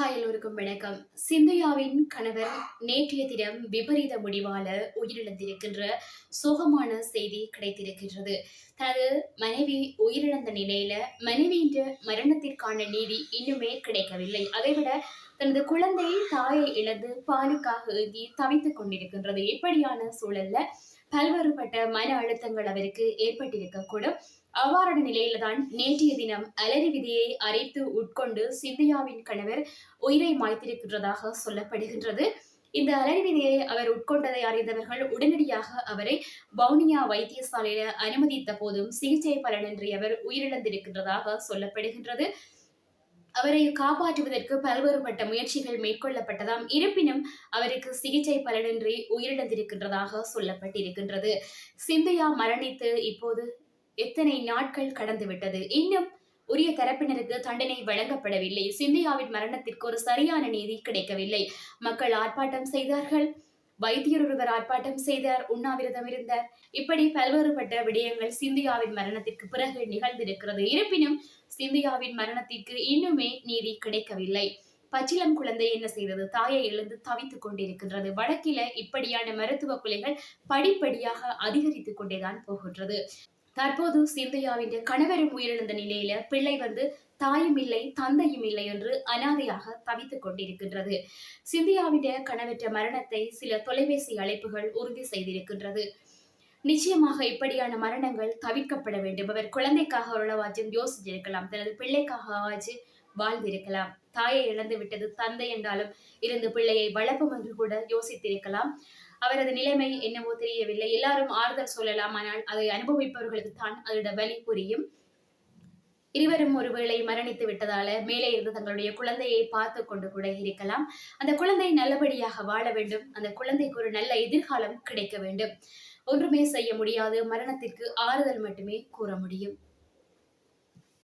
Hi எல்லோருக்கும் வணக்கம். சிந்தையாவின் கணவர் நேற்றைய தினம் விபரீத முடிவால உயிரிழந்திருக்கின்ற சோகமான செய்தி கிடைத்திருக்கின்றது. தனது மனைவி உயிரிழந்த நிலையில மனைவியின் மரணத்திற்கான நீதி இன்னுமே கிடைக்கவில்லை. அதைவிட தனது குழந்தை தாயை இழந்து பாலுக்காக ஏந்தி தவித்துக் கொண்டிருக்கின்றது. இப்படியான சூழல்ல பல்வேறுபட்ட மன அழுத்தங்கள் அவருக்கு ஏற்பட்டிருக்கக்கூடும். அவ்வாறான நிலையில தான் நேற்றைய தினம் அலரி விதியை அரைத்து உட்கொண்டு சிந்தியாவின் கணவர் உயிரை மாய்த்திருக்கின்றதாக சொல்லப்படுகின்றது. இந்த அலரி விதியை அவர் உட்கொண்டதை அறிந்தவர்கள் உடனடியாக அவரை வவுனியா வைத்தியசாலையில அனுமதித்த போதும் சிகிச்சை பலனின்றி அவர் உயிரிழந்திருக்கின்றதாக சொல்லப்படுகின்றது. அவரை காப்பாற்றுவதற்கு பல்வேறுபட்ட முயற்சிகள் மேற்கொள்ளப்பட்டதாம். இருப்பினும் அவருக்கு சிகிச்சை பலனின்றி உயிரிழந்திருக்கின்றதாக சொல்லப்பட்டிருக்கின்றது. சிந்தையா மரணித்து இப்போது எத்தனை நாட்கள் கடந்துவிட்டது? இன்னும் உரிய தரப்பினருக்கு தண்டனை வழங்கப்படவில்லை. சிந்தியாவின் மரணத்திற்கு ஒரு சரியான நீதி கிடைக்கவில்லை. மக்கள் ஆர்ப்பாட்டம் செய்தார்கள். வைத்தியர் ஒருவர் ஆர்ப்பாட்டம் செய்தார். உண்ணாவிரதம் இருந்தார். இப்படி பல்வேறுபட்ட விடயங்கள் சிந்தியாவின் மரணத்திற்கு பிறகு நிகழ்ந்திருக்கிறது. இருப்பினும் சிந்தியாவின் மரணத்திற்கு இன்னுமே நீதி கிடைக்கவில்லை. பச்சிலம் குழந்தை என்ன செய்தது? தாயை எழுந்து தவித்துக் கொண்டிருக்கின்றது. வடக்கில இப்படியான மருத்துவ கொலைகள் படிப்படியாக அதிகரித்துக் கொண்டேதான் போகின்றது. தற்போது சிந்தையாவின் கணவரும் உயிரிழந்த நிலையில பிள்ளை வந்து தாயும் இல்லை தந்தையும் இல்லை என்று அனாதையாக தவித்துக் கொண்டிருக்கின்றது. சிந்தியாவின் கணவற்ற மரணத்தை சில தொலைபேசி அழைப்புகள் உறுதி செய்திருக்கின்றது. நிச்சயமாக இப்படியான மரணங்கள் தவிர்க்கப்பட வேண்டும். அவர் குழந்தைக்காக உளவாச்சும் யோசிச்சிருக்கலாம். தனது பிள்ளைக்காக ஆச்சு வாழ்ந்திருக்கலாம். தாயை இழந்து விட்டது தந்தை என்றாலும் இருந்து பிள்ளையை வளர்ப்பும் என்று கூட யோசித்திருக்கலாம். அவரது நிலைமை என்னவோ தெரியவில்லை. எல்லாரும் ஆறுதல் சொல்லலாம் ஆனால் அதை அனுபவிப்பவர்களுக்கு தான் அதோட வலி புரியும். இருவரும் ஒருவேளை மரணித்து விட்டதால மேலே இருந்து தங்களுடைய குழந்தையை பார்த்து கொண்டு கூட இருக்கலாம். அந்த குழந்தை நல்லபடியாக வாழ வேண்டும். அந்த குழந்தைக்கு ஒரு நல்ல எதிர்காலம் கிடைக்க வேண்டும். ஒன்றுமே செய்ய முடியாது. மரணத்திற்கு ஆறுதல் மட்டுமே கூற முடியும்.